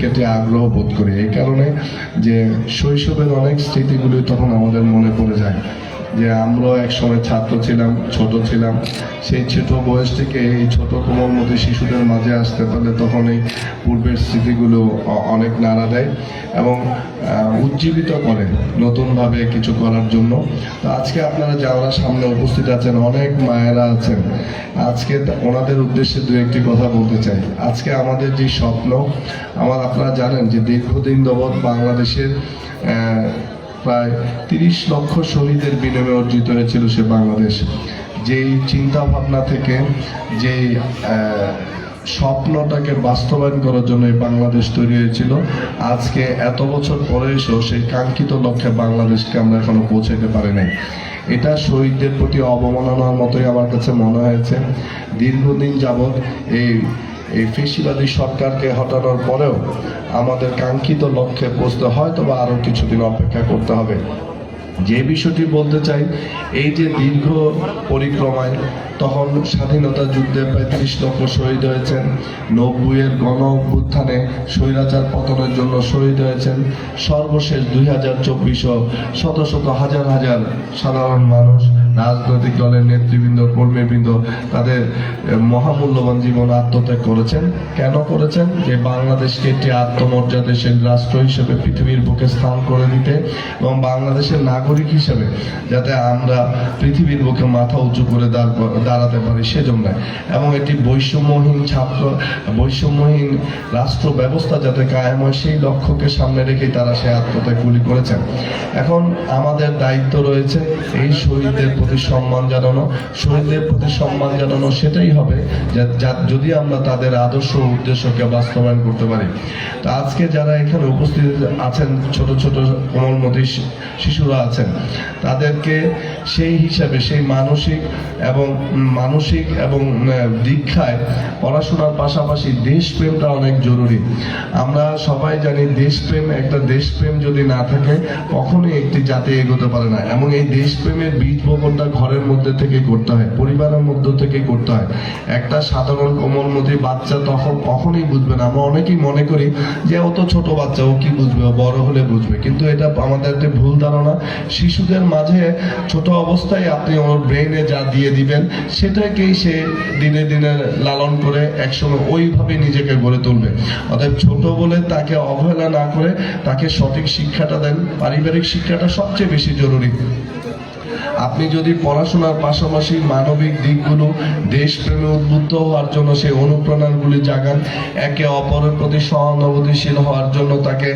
প্রতি আগ্রহ বোধ করি, এই কারণে যে শৈশবের অনেক স্মৃতিগুলি তখন আমাদের মনে পড়ে যায়। যে আমরাও একসময় ছাত্র ছিলাম, ছোট ছিলাম। সেই ছোট বয়স থেকে এই ছোট কোমলমতি শিশুদের মাঝে আসতে পারলে তখন এই পূর্বের স্মৃতিগুলো অনেক নাড়া দেয় এবং উজ্জীবিত করে নতুনভাবে কিছু করার জন্য। তো আজকে আপনারা যারা সামনে উপস্থিত আছেন, অনেক মায়েরা আছেন, আজকে ওনাদের উদ্দেশ্যে দু একটি কথা বলতে চাই। আজকে আমাদের যে স্বপ্ন, আমার আপনারা জানেন যে দীর্ঘদিন যাবৎ বাংলাদেশের প্রায় তিরিশ লক্ষ শহীদের বিনিময়ে অর্জিত হয়েছিল সে বাংলাদেশ। যেই চিন্তা ভাবনা থেকে, যেই স্বপ্নটাকে বাস্তবায়ন করার জন্য এই বাংলাদেশ তৈরি হয়েছিল, আজকে এত বছর পরে এসেও সেই কাঙ্ক্ষিত লক্ষ্যে বাংলাদেশকে আমরা এখনও পৌঁছাতে পারি নাই। এটা শহীদদের প্রতি অবমাননার মতোই আমার কাছে মনে হয়েছে। দীর্ঘদিন যাবৎ এই এই ফেসিবাদী সরকারকে হটানোর পরেও আমাদের কাঙ্ক্ষিত লক্ষ্যে পৌঁছতে হয়তো বা আরও কিছুদিন অপেক্ষা করতে হবে। যে বিষয়টি বলতে চাই, এই যে দীর্ঘ পরিক্রমায় তখন স্বাধীনতা যুদ্ধে প্রায় লক্ষ শহীদ হয়েছেন, নব্বইয়ের গণ অভ্যুত্থানে স্বৈরাচার পতনের জন্য শহীদ হয়েছেন, সর্বশেষ দুই হাজার চব্বিশও শত শত হাজার হাজার সাধারণ মানুষ রাজনৈতিক দলের নেতৃবৃন্দ, কর্মীবৃন্দ তাদের মহামূল্যবান জীবন আত্মত্যাগ করেছেন। কেন করেছেন? যে বাংলাদেশকে একটি আত্মমর্যাদাশীল রাষ্ট্র হিসেবে পৃথিবীর বুকে স্থান করে দিতে এবং বাংলাদেশের নাগরিক হিসেবে যাতে আমরা পৃথিবীর বুকে মাথা উঁচু করে দাঁড় দাঁড়াতে পারি সেজন্য। এবং একটি বৈষম্যহীন ছাত্র, বৈষম্যহীন রাষ্ট্র ব্যবস্থা যাতে কায়েম হয়, সেই লক্ষ্যকে সামনে রেখেই তারা সেই আত্মত্যাগগুলি করেছেন। এখন আমাদের দায়িত্ব রয়েছে এই শহীদদের প্রতি সম্মান জানানো শহীদদের প্রতি সম্মান জানানো সেটাই হবে, যা- যদি আমরা তাদের আদর্শ উদ্দেশ্যকে বাস্তবায়ন করতে পারি। তো আজকে যারা এখানে উপস্থিত আছেন, ছোট ছোট কোমলমতি শিশুরা আছেন, তাদেরকে সেই হিসাবে সেই মানসিক এবং মানসিক এবং দীক্ষায় পড়াশোনার পাশাপাশি দেশপ্রেমটা অনেক জরুরি। আমরা সবাই জানি দেশপ্রেম, একটা দেশপ্রেম যদি না থাকে, কখনোই একটি জাতি এগোতে পারে না। এবং এই দেশপ্রেমের বীজ বপনটা ঘরের মধ্যে থেকে করতে হয়, পরিবারের মধ্য থেকে করতে হয়। একটা সাধারণ কোমলমতি বাচ্চা তখন কখনোই বুঝবে না। আমরা অনেকেই মনে করি যে, ও তো ছোট বাচ্চা, ও কি বুঝবে? বড় হলে বুঝবে। কিন্তু এটা আমাদের একটা ভুল ধারণা। শিশুদের মাঝে ছোট অবস্থায় আপনি ওর ব্রেইনে যা দিয়ে দিবেন, সেটাকেই সে দিনে দিনে লালন করে একসময় ওইভাবে নিজেকে গড়ে তুলবে। অতএব ছোট বলে তাকে অবহেলা না করে তাকে সঠিক শিক্ষাটা দেন। পারিবারিক শিক্ষাটা সবচেয়ে বেশি জরুরি। আপনি যদি পড়াশোনার পাশাপাশি মানবিক দিকগুলো দেশপ্রেমে উদ্বুদ্ধ হওয়ার জন্য সেই অনুপ্রেরণাগুলি জাগান, একে অপরের প্রতি সহানুভূতিশীল হওয়ার জন্য তাকে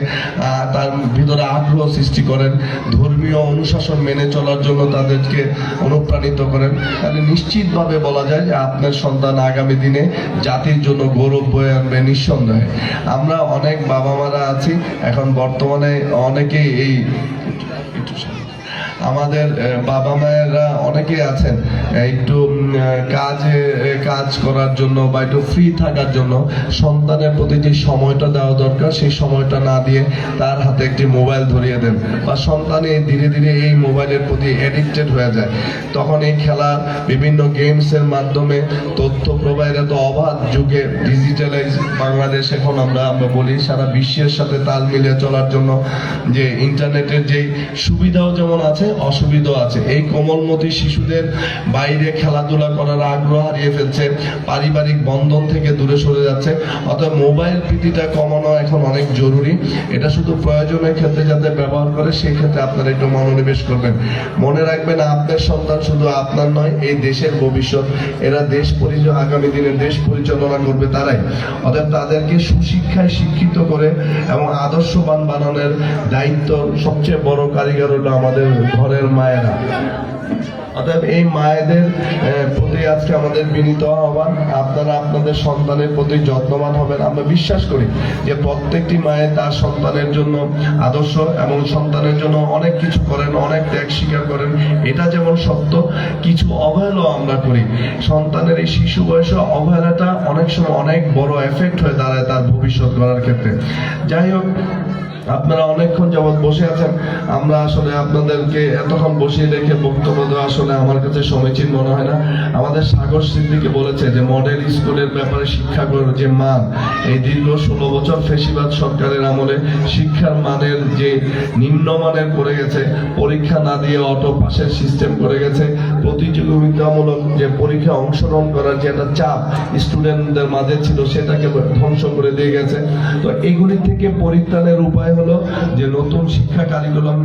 তার ভিতরে আগ্রহ সৃষ্টি করেন, ধর্মীয় অনুশাসন মেনে চলার জন্য তাদেরকে অনুপ্রাণিত করেন তাহলে নিশ্চিতভাবে বলা যায় যে আপনার সন্তান আগামী দিনে জাতির জন্য গৌরব বয়ে আনবে নিঃসন্দেহে আমরা অনেক বাবা মারা আছি, এখন বর্তমানে অনেকেই এই। আমাদের বাবা মায়েরা অনেকেই আছেন একটু কাজে কাজ করার জন্য বা একটু ফ্রি থাকার জন্য সন্তানের প্রতি যে সময়টা দেওয়া দরকার, সেই সময়টা না দিয়ে তার হাতে একটি মোবাইল ধরিয়ে দেন বা সন্তান এই ধীরে ধীরে এই মোবাইলের প্রতি অ্যাডিক্টেড হয়ে যায়। তখন এই খেলা বিভিন্ন গেমসের মাধ্যমে তথ্য প্রবাহের এত অবাধ যুগে ডিজিটালাইজ বাংলাদেশ এখন আমরা আমরা বলি, সারা বিশ্বের সাথে তাল মিলিয়ে চলার জন্য যে ইন্টারনেটের যেই সুবিধাও যেমন আছে অসুবিধাও আছে। এই কোমলমতি শিশুদের বাইরে খেলাধুলা করার আগ্রহ হারিয়ে ফেলছে, পারিবারিক বন্ধন থেকে দূরে সরে যাচ্ছে। অর্থাৎ মোবাইল প্রীতিটা কমানো এখন অনেক জরুরি। এটা শুধু প্রয়োজনের ক্ষেত্রে যাতে ব্যবহার করে সেই ক্ষেত্রে আপনারা একটু মনোনিবেশ করবেন। মনে রাখবেন, আপনার সন্তান শুধু আপনার নয়, এই দেশের ভবিষ্যৎ। এরা দেশ পরিচয়, আগামী দিনে দেশ পরিচালনা করবে তারাই। অতএব তাদেরকে সুশিক্ষায় শিক্ষিত করে এবং আদর্শবান বানানোর দায়িত্ব সবচেয়ে বড় কারিগর হলো আমাদের ঘরের মায়েরা। অতএব এই মায়েদের প্রতি আজকে আমাদের বিনীত আহ্বান, আপনারা আপনাদের সন্তানের প্রতি যত্নবান হবেন। আমরা বিশ্বাস করি যে প্রত্যেকটি মায়ের তার সন্তানের জন্য আদর্শ এবং সন্তানের জন্য অনেক কিছু করেন, অনেক ত্যাগ স্বীকার করেন। এটা যেমন সত্য, কিছু অবহেলাও আমরা করি। সন্তানের এই শিশু বয়সে অবহেলাটা অনেক সময় অনেক বড় এফেক্ট হয়ে দাঁড়ায় তার ভবিষ্যৎ করার ক্ষেত্রে। যাই হোক আপনারা অনেকক্ষণ যাবৎ বসে আছেন। আমরা আসলে আপনাদেরকে এতক্ষণ বসিয়ে রেখে বক্তব্য দেওয়া আসলে আমার কাছে সমীচীন মনে হয় না। আমাদের সাগর সিদ্দিকে বলেছে যে মডেল স্কুলের ব্যাপারে শিক্ষা যে মান, এই দীর্ঘ ষোলো বছর ফেসিবাদ সরকারের আমলে শিক্ষার মানের যে নিম্নমানের করে গেছে, পরীক্ষা না দিয়ে অটো পাশের সিস্টেম করে গেছে প্রতিযোগিতামূলক যে পরীক্ষা অংশগ্রহণ করার যে একটা চাপ স্টুডেন্টদের মাঝে ছিল, সেটাকে ধ্বংস করে দিয়ে গেছে। তো এগুলি থেকে পরিত্রাণের উপায় হলো যে নতুন শিক্ষা কারিকুলাম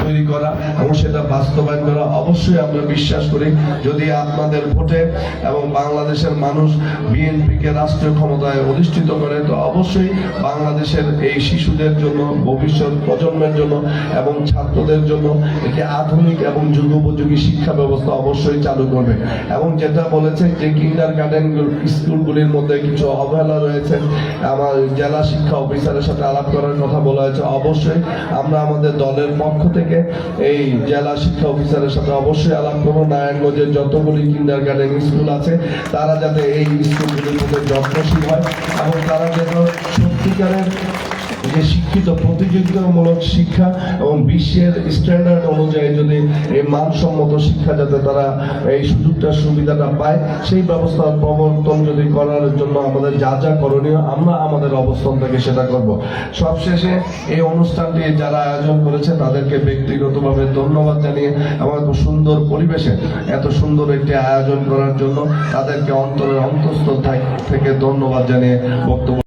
তৈরি করা এবং সেটা বাস্তবায়ন করা, অবশ্যই আমরা বিশ্বাস করি যদি আপনাদের ভোটে এবং বাংলাদেশের মানুষ বিএনপিকে রাষ্ট্রীয় ক্ষমতায় অধিষ্ঠিত করে, তো অবশ্যই বাংলাদেশের এই শিশুদের জন্য, ভবিষ্যৎ প্রজন্মের জন্য এবং ছাত্রদের জন্য একটি আধুনিক এবং যুগোপযোগী শিক্ষা ব্যবস্থা অবশ্যই চালু করবে। এবং যেটা বলেছে যে কিন্ডার গার্ডেন স্কুলগুলির মধ্যে কিছু অবহেলা রয়েছে, আমার জেলা শিক্ষা অফিসারের সাথে আলাপ করার কথা বলা হয়েছে, অবশ্যই আমরা আমাদের দলের পক্ষ থেকে এই জেলা শিক্ষা অফিসারের সাথে অবশ্যই আলাপ করব। নারায়ণগঞ্জের যতগুলি কিন্ডার গার্ডেন স্কুল আছে, তারা যাতে এই স্কুলগুলির মধ্যে যত্নশীল হয় এবং তারা যেন সত্যিকারের যে শিক্ষিত প্রতিযোগিতামূলক শিক্ষা এবং বিশ্বের স্ট্যান্ডার্ড অনুযায়ী যদি এই মানসম্মত শিক্ষা যাতে তারা এই সুযোগটা, সুবিধাটা পায়, সেই ব্যবস্থার প্রবর্তন যদি করার জন্য আমাদের যা যা করণীয়, আমরা আমাদের অবস্থান থেকে সেটা করব। সবশেষে এই অনুষ্ঠানটি যারা আয়োজন করেছে, তাদেরকে ব্যক্তিগতভাবে ধন্যবাদ জানিয়ে এবং এত সুন্দর পরিবেশে এত সুন্দর একটি আয়োজন করার জন্য তাদেরকে অন্তরের অন্তঃস্থল থেকে ধন্যবাদ জানিয়ে বক্তব্য